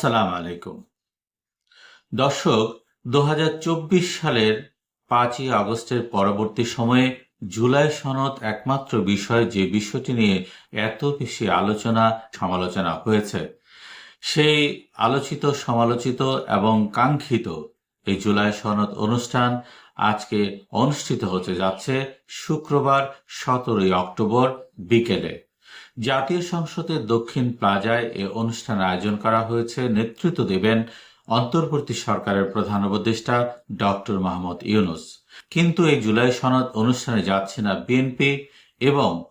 আসসালাম আলাইকুম। দর্শক দু হাজার চব্বিশ সালের পাঁচই আগস্টের পরবর্তী সময়ে জুলাই সনদ একমাত্র বিষয় যে বিষয়টি নিয়ে এত বেশি আলোচনা, সমালোচনা হয়েছে। সেই আলোচিত, সমালোচিত এবং কাঙ্ক্ষিত এই জুলাই সনদ অনুষ্ঠান আজকে অনুষ্ঠিত হতে যাচ্ছে শুক্রবার, সতেরোই অক্টোবর বিকেলে। জাতীয় সংসদের দক্ষিণ প্লাজায় এ অনুষ্ঠান আয়োজন করা হয়েছে। নেতৃত্ব দেবেন অন্তর্বর্তী সরকারের প্রধান উপদেষ্টা ডক্টর মাহমুদ ইউনুস। কিন্তু এই জুলাই সনদ অনুষ্ঠানে যাচ্ছে না বিএনপি এবং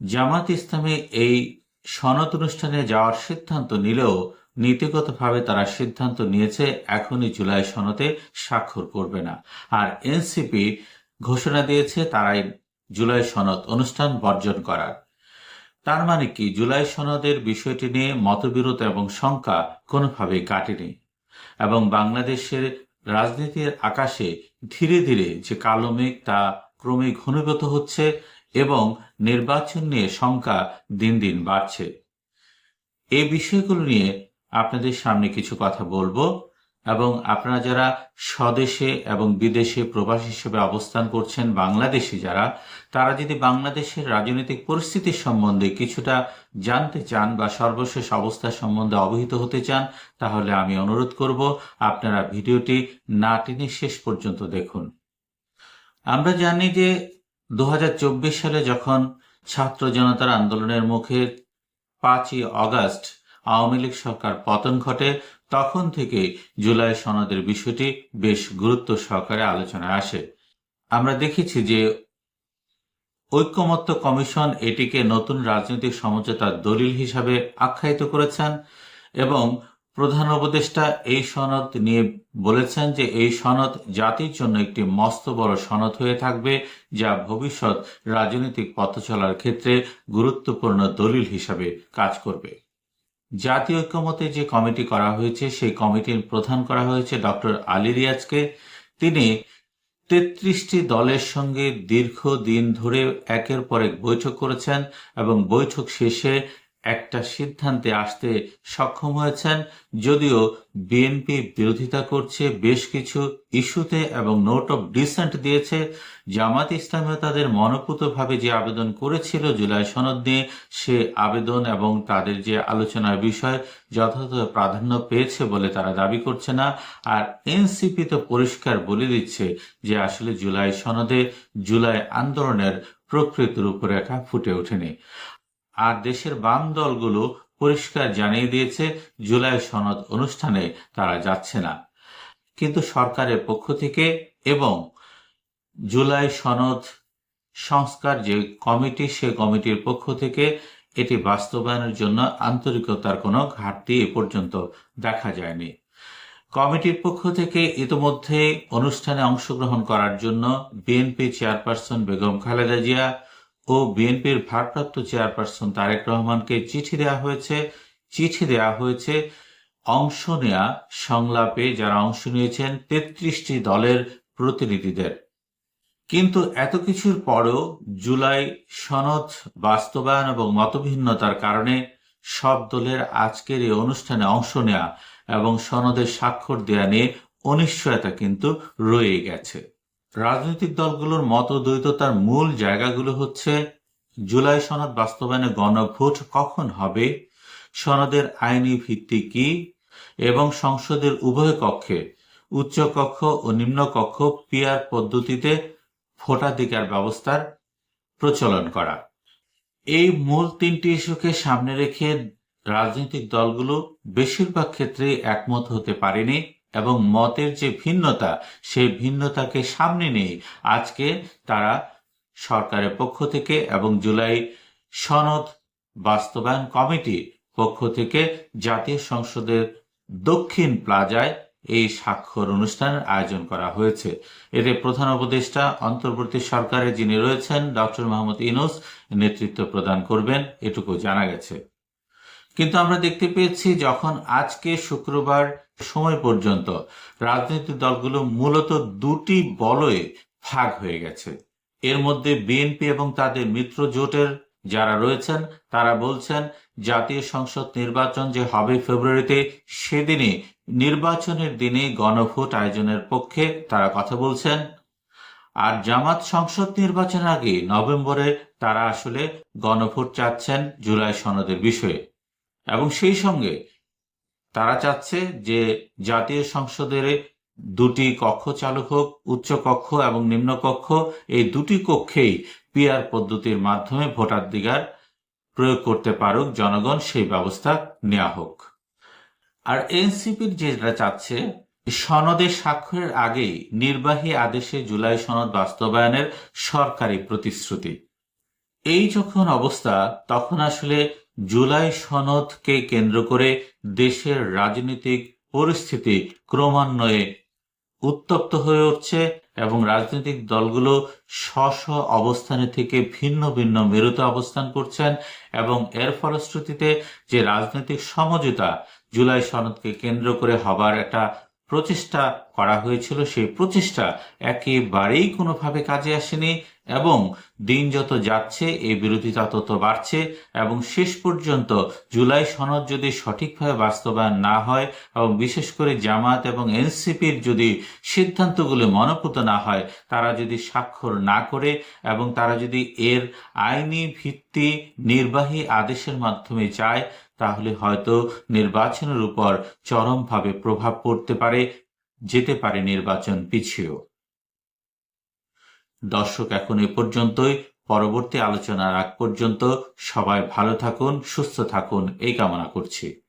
জামাত ইসলামী এই সনদ অনুষ্ঠানে যাওয়ার সিদ্ধান্ত নিলেও নীতিগতভাবে তারা সিদ্ধান্ত নিয়েছে এখনই জুলাই সনদে স্বাক্ষর করবে না। আর এনসিপি ঘোষণা দিয়েছে তারাই জুলাই সনদ অনুষ্ঠান বর্জন করার। তার মানে কি, জুলাই সনদের বিষয়টি নিয়ে মতবিরোধ এবং শঙ্কা কোনোভাবেই কাটেনি। এবং বাংলাদেশের রাজনীতির আকাশে ধীরে ধীরে যে কালো মেঘ, তা ক্রমে ঘনীভূত হচ্ছে এবং নির্বাচন নিয়ে শঙ্কা দিন দিন বাড়ছে। এই বিষয়গুলো নিয়ে আপনাদের সামনে কিছু কথা বলব। এবং আপনারা যারা স্বদেশে এবং বিদেশে প্রবাসী হিসেবে অবস্থান করছেন, বাংলাদেশি যারা, তারা যদি বাংলাদেশের রাজনৈতিক পরিস্থিতি সম্বন্ধে কিছুটা জানতে চান বা সর্বশেষ অবস্থা সম্বন্ধে অবহিত হতে চান, তাহলে আমি অনুরোধ করব, আপনারা ভিডিওটি না টেনে শেষ পর্যন্ত দেখুন। আমরা জানি যে দু হাজার চব্বিশ সালে যখন ছাত্র জনতার আন্দোলনের মুখে পাঁচই অগাস্ট আওয়ামী লীগ সরকার পতন ঘটে, তখন থেকে জুলাই সনদের বিষয়টি বেশ গুরুত্ব সহকারে আলোচনায় আসে। আমরা দেখেছি যে ঐক্যমত্য কমিশন এটিকে নতুন রাজনৈতিক সমঝোতার দলিল হিসাবে আখ্যায়িত করেছেন এবং প্রধান উপদেষ্টা এই সনদ নিয়ে বলেছেন যে এই সনদ জাতির জন্য একটি মস্ত বড় সনদ হয়ে থাকবে যা ভবিষ্যৎ রাজনৈতিক পথ চলার ক্ষেত্রে গুরুত্বপূর্ণ দলিল হিসাবে কাজ করবে। জাতীয় ঐক্যমতে যে কমিটি করা হয়েছে, সেই কমিটির প্রধান করা হয়েছে ডক্টর আলী রিয়াজকে। তিনি তেত্রিশটি দলের সঙ্গে দীর্ঘ দিন ধরে একের পর এক বৈঠক করেছেন এবং বৈঠক শেষে একটা সিদ্ধান্তে আসতে সক্ষম হয়েছেন, যদিও বিএনপি বিরোধিতা করছে বেশ কিছু ইস্যুতে এবং নোট অফ ডিসেন্ট দিয়েছে। জামাত ইসলামীয় তাদের মনোপুতভাবে যে আবেদন করেছিল জুলাই সনদ নিয়ে, সে আবেদন এবং তাদের যে আলোচনার বিষয় যথাযথ প্রাধান্য পেয়েছে বলে তারা দাবি করছে না। আর এনসিপি তো পরিষ্কার বলে দিচ্ছে যে আসলে জুলাই সনদে জুলাই আন্দোলনের প্রকৃত রূপরেখা ফুটে ওঠেনি। আর দেশের বাম দলগুলো পরিষ্কার জানিয়ে দিয়েছে, জুলাই সনদ অনুষ্ঠানে তারা যাচ্ছে না। কিন্তু সরকারের পক্ষ থেকে এবং জুলাই সনদ সংস্কার যে কমিটি, সে কমিটির পক্ষ থেকে এটি বাস্তবায়নের জন্য আন্তরিকতার কোনো ঘাটতি এ পর্যন্ত দেখা যায়নি। কমিটির পক্ষ থেকে ইতিমধ্যে অনুষ্ঠানে অংশগ্রহণ করার জন্য বিএনপি চেয়ারপারসন বেগম খালেদা জিয়া ও বিএনপির ভারপ্রাপ্ত চেয়ারপারসন তারেক রহমানকে চিঠি দেওয়া হয়েছে। চিঠি দেওয়া হয়েছে। অংশ নেয়া সংলাপে যারা অংশ নিয়েছেন তেত্রিশটি দলের প্রতিনিধিদের। কিন্তু এত কিছুর পরেও জুলাই সনদ বাস্তবায়ন এবং মতভিন্নতার কারণে সব দলের আজকের এই অনুষ্ঠানে অংশ নেয়া এবং সনদের স্বাক্ষর দেয়া নিয়ে অনিশ্চয়তা কিন্তু রয়ে গেছে। রাজনৈতিক দলগুলোর মতদ্বৈততার মূল জায়গাগুলো হচ্ছে, জুলাই সনদ বাস্তবায়নে গণভোট কখন হবে, সনদের আইনি ভিত্তি কি, এবং সংসদের উভয় কক্ষে, উচ্চ কক্ষ ও নিম্ন কক্ষ পিয়ার পদ্ধতিতে ভোটাধিকার ব্যবস্থার প্রচলন করা। এই মূল তিনটি ইস্যুকে সামনে রেখে রাজনৈতিক দলগুলো বেশিরভাগ ক্ষেত্রে একমত হতে পারেনি। এবং মতের যে ভিন্নতা সেই ভিন্নতাকে সামনে নিয়ে আজকে তারা সরকারের পক্ষ থেকে এবং জুলাই সনদ বাস্তবায়ন কমিটি পক্ষ থেকে জাতীয় সংসদের দক্ষিণ প্লাজায় এই স্বাক্ষর অনুষ্ঠানের আয়োজন করা হয়েছে। এতে প্রধান উপদেষ্টা, অন্তর্বর্তী সরকারে যিনি রয়েছেন, ডক্টর মোহাম্মদ ইনুস নেতৃত্ব প্রদান করবেন, এটুকু জানা গেছে। কিন্তু আমরা দেখতে পেয়েছি, যখন আজকে শুক্রবার সময় পর্যন্ত রাজনৈতিক দলগুলো মূলত দুটি বলয়ে ভাগ হয়ে গেছে। এর মধ্যে বিএনপি এবং তাদের মিত্র জোটের যারা রয়েছেন, তারা বলছেন, জাতীয় সংসদ নির্বাচন যে হবে ফেব্রুয়ারিতে সেদিনে নির্বাচনের দিনে গণভোট আয়োজনের পক্ষে তারা কথা বলছেন। আর জামাত সংসদ নির্বাচনের আগে নভেম্বরে তারা আসলে গণভোট চাচ্ছেন জুলাই সনদের বিষয়ে। এবং সেই সঙ্গে তারা চাচ্ছে যে জাতীয় সংসদের দুটি কক্ষ চালু হোক, উচ্চ কক্ষ এবং নিম্ন কক্ষ, এই দুটি কক্ষেই পিআর পদ্ধতির মাধ্যমে ভোটাধিকার প্রয়োগ করতে পারুক জনগণ, সেই ব্যবস্থা নেওয়া হোক। আর এনসিপির যেটা চাচ্ছে, সনদে স্বাক্ষরের আগেই নির্বাহী আদেশে জুলাই সনদ বাস্তবায়নের সরকারি প্রতিশ্রুতি। এই যখন অবস্থা, তখন আসলে জুলাই সনদকে কেন্দ্র করে দেশের রাজনৈতিক পরিস্থিতি ক্রমান্বয়ে উত্তপ্ত হয়ে উঠছে এবং রাজনৈতিক দলগুলো স্ব অবস্থানে থেকে ভিন্ন ভিন্ন মেরুতে অবস্থান করছেন এবং এর ফলশ্রুতিতে যে রাজনৈতিক সমঝোতা জুলাই সনদকে কেন্দ্র করে হবার একটা প্রচেষ্টা করা হয়েছিল, সেই প্রচেষ্টা একেবারেই কোনোভাবে কাজে আসেনি। এবং দিন যত যাচ্ছে, এই বিরোধিতা তত বাড়ছে এবং শেষ পর্যন্ত জুলাই সনদ যদি সঠিকভাবে বাস্তবায়ন না হয় এবং বিশেষ করে জামাত এবং এনসিপির যদি সিদ্ধান্তগুলো মনোপুত না হয়, তারা যদি স্বাক্ষর না করে এবং তারা যদি এর আইনি ভিত্তি নির্বাহী আদেশের মাধ্যমে যায় তাহলে হয়তো নির্বাচনের উপর চরমভাবে প্রভাব পড়তে পারে, যেতে পারে নির্বাচন পিছিয়েও। দর্শক, এখন এ পর্যন্তই। পরবর্তী আলোচনার আগ পর্যন্ত সবাই ভালো থাকুন, সুস্থ থাকুন, এই কামনা করছি।